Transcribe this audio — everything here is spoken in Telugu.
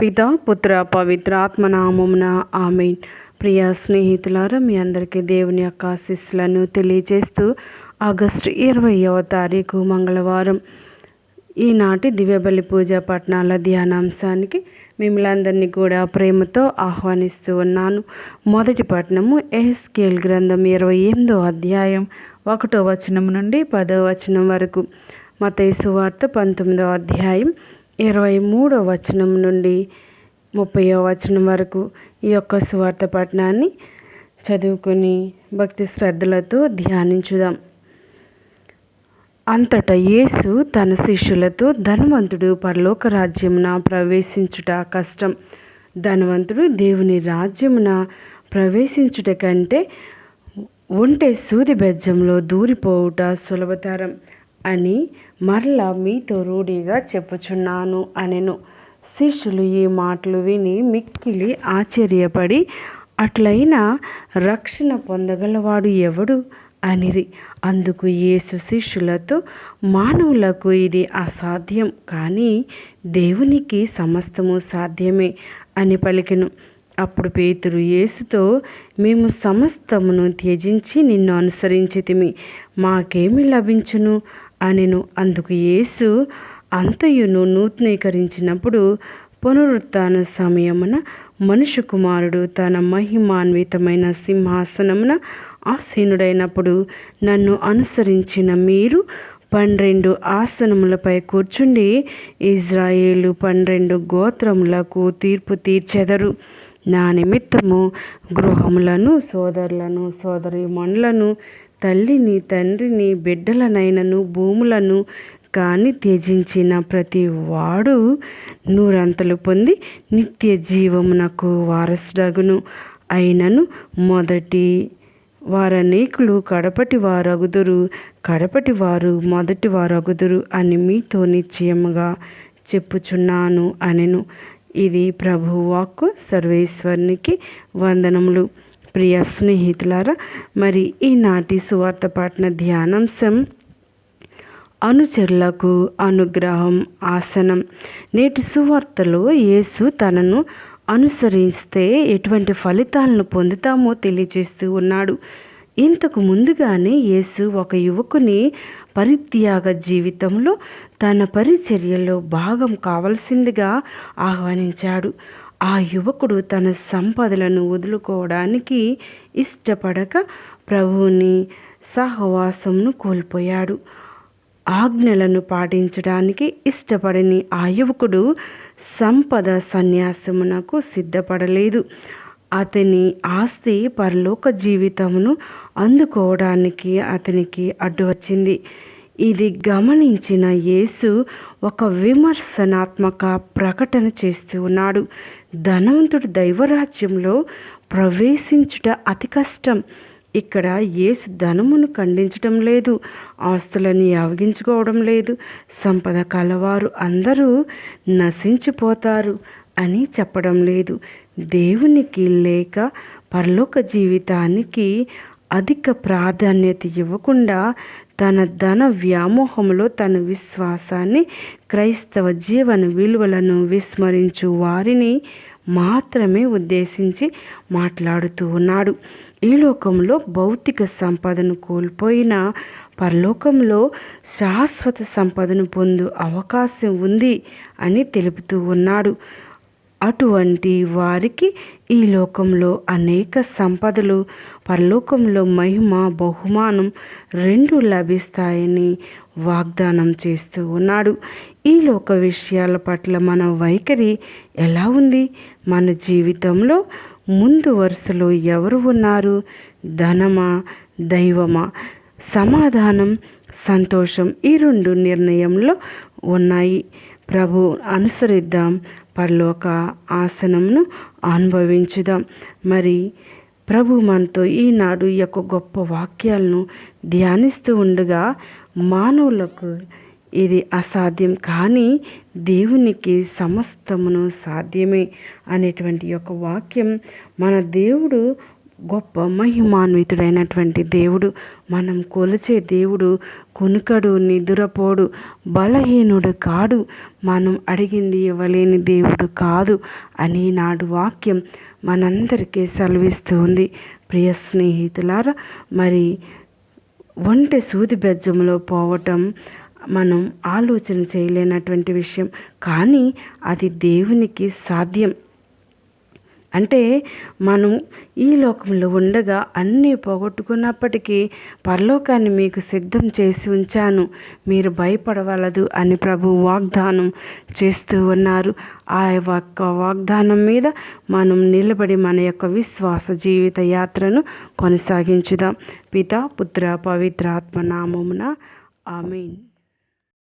పిత పుత్ర పవిత్ర ఆత్మనామమున ఆమె ప్రియ స్నేహితులారా మీ అందరికీ దేవుని యొక్క ఆశీస్సులను తెలియజేస్తూ ఆగస్టు ఇరవయవ తారీఖు మంగళవారం ఈనాటి దివ్యబలి పూజ పట్టణాల ధ్యానాంశానికి మిమ్మల్ని కూడా ప్రేమతో ఆహ్వానిస్తూ ఉన్నాను. మొదటి పట్టణము ఎహెస్కేల్ గ్రంథం ఇరవై ఎనిమిదో అధ్యాయం ఒకటో వచనం నుండి పదో వచనం వరకు. మతైసు వార్త పంతొమ్మిదో అధ్యాయం ఇరవై మూడో వచనం నుండి ముప్పయో వచనం వరకు ఈ యొక్క సువార్త పట్టణాన్ని చదువుకొని భక్తి శ్రద్ధలతో ధ్యానించుదాం. అంతటా యేసు తన శిష్యులతో ధనవంతుడు పరలోక రాజ్యమున ప్రవేశించుట కష్టం. ధనవంతుడు దేవుని రాజ్యమున ప్రవేశించుట కంటే ఉంటే సూది బెజ్జంలో దూరిపోవుట సులభతరం. అని మరలా మీతో రూఢిగా చెప్పుచున్నాను అనెను. శిష్యులు ఈ మాటలు విని మిక్కిలి ఆశ్చర్యపడి అట్లయినా రక్షణ పొందగలవాడు ఎవడు? అనిరి. అందుకు యేసు శిష్యులతో మానవులకు ఇది అసాధ్యం కానీ దేవునికి సమస్తము సాధ్యమే అని పలికెను. అప్పుడు పేతురు యేసుతో మేము సమస్తమును త్యజించి నిన్ను అనుసరించితిమి మాకేమి లభించును? అనెను. అందుకు యేసు అంతయును నూతనీకరించినప్పుడు పునరుత్న సమయమున మనుషు కుమారుడు తన మహిమాన్వితమైన సింహాసనమున ఆసీనుడైనప్పుడు నన్ను అనుసరించిన మీరు పన్నెండు ఆసనములపై కూర్చుండి ఇజ్రాయేలు పన్నెండు గోత్రములకు తీర్పు తీర్చెదరు. నా నిమిత్తము గృహములను సోదరులను సోదరిమణులను తల్లిని తండ్రిని బిడ్డలనైనను భూములను కానీ త్యజించిన ప్రతి వాడు నూరంతలు పొంది నిత్య జీవమునకు వారసుడగును. అయినను మొదటి వారనేకులు కడపటి వారగుదురు కడపటి వారు మొదటి వారగుదురు అని మీతో నిశ్చయముగా చెప్పుచున్నాను అనెను. ఇది ప్రభువాక్కు సర్వేశ్వరునికి వందనములు. ప్రియ స్నేహితులారా మరి ఈనాటి సువార్త పాఠన ధ్యానాంశం అనుచరులకు అనుగ్రహం ఆసనం. నేటి సువార్తలో యేసు తనను అనుసరిస్తే ఎటువంటి ఫలితాలను పొందుతామో తెలియజేస్తూ ఉన్నాడు. ఇంతకు ముందుగానే యేసు ఒక యువకుని పరిత్యాగ జీవితంలో తన పరిచర్యలో భాగం కావలసిందిగా ఆహ్వానించాడు. ఆ యువకుడు తన సంపదలను వదులుకోవడానికి ఇష్టపడక ప్రభువుని సహవాసంను కోల్పోయాడు. ఆజ్ఞలను పాటించడానికి ఇష్టపడని ఆ యువకుడు సంపద సన్యాసమునకు సిద్ధపడలేదు. అతని ఆస్తి పరలోక జీవితమును అందుకోవడానికి అతనికి అడ్డు వచ్చింది ఇది గమనించిన యేసు ఒక విమర్శనాత్మక ప్రకటన చేస్తూ ఉన్నాడు. ధనవంతుడు దైవరాజ్యంలో ప్రవేశించుట అతి కష్టం. ఇక్కడ యేసు ధనమును ఖండించడం లేదు ఆస్తులని యావగించుకోవడం లేదు. సంపద కలవారు అందరూ నశించిపోతారు అని చెప్పడం లేదు. దేవునికి లేక పరలోక జీవితానికి అధిక ప్రాధాన్యత ఇవ్వకుండా తన ధన వ్యామోహంలో తన విశ్వాసాన్ని క్రైస్తవ జీవన విలువలను విస్మరించు వారిని మాత్రమే ఉద్దేశించి మాట్లాడుతూ ఉన్నాడు. ఈ లోకంలో భౌతిక సంపదను కోల్పోయిన పరలోకంలో శాశ్వత సంపదను పొందు అవకాశం ఉంది అని తెలుపుతూ ఉన్నాడు. అటువంటి వారికి ఈ లోకంలో అనేక సంపదలు పరలోకంలో మహిమ బహుమానం రెండు లభిస్తాయని వాగ్దానం చేస్తూ ఉన్నాడు. ఈ లోక విషయాల పట్ల మన వైఖరి ఎలా ఉంది? మన జీవితంలో ముందు వరుసలో ఎవరు ఉన్నారు? ధనమా దైవమా? సమాధానం సంతోషం ఈ రెండు నిర్ణయంలో ఉన్నాయి. ప్రభు అనుసరిద్దాం. పరలోక ఆసనంను అనుభవించుదాం. మరి ప్రభు మనతో ఈనాడు ఈ యొక్క గొప్ప వాక్యాలను ధ్యానిస్తూ ఉండగా మానవులకు ఇది అసాధ్యం కానీ దేవునికి సమస్తమును సాధ్యమే అనేటువంటి యొక్క వాక్యం మన దేవుడు గొప్ప మహిమాన్వితుడైనటువంటి దేవుడు మనం కొలిచే దేవుడు కునుకడు నిదురపోడు బలహీనుడు కాడు మనం అడిగింది ఇవ్వలేని దేవుడు కాదు అని నాడు వాక్యం మనందరికీ సెలవిస్తుంది ప్రియ స్నేహితులారా మరి ఒంటె సూది బెజ్జంలో పోవటం మనం ఆలోచన చేయలేనటువంటి విషయం కానీ అది దేవునికి సాధ్యం. అంటే మనం ఈ లోకంలో ఉండగా అన్నీ పోగొట్టుకున్నప్పటికీ పరలోకాన్ని మీకు సిద్ధం చేసి ఉంచాను. మీరు భయపడవలదు అని ప్రభు వాగ్దానం చేస్తూ ఉన్నారు. ఆ యొక్క వాగ్దానం మీద మనం నిలబడి మన యొక్క విశ్వాస జీవిత యాత్రను కొనసాగించుదాం. పిత పుత్ర పవిత్రాత్మ నామమున ఆమెన్.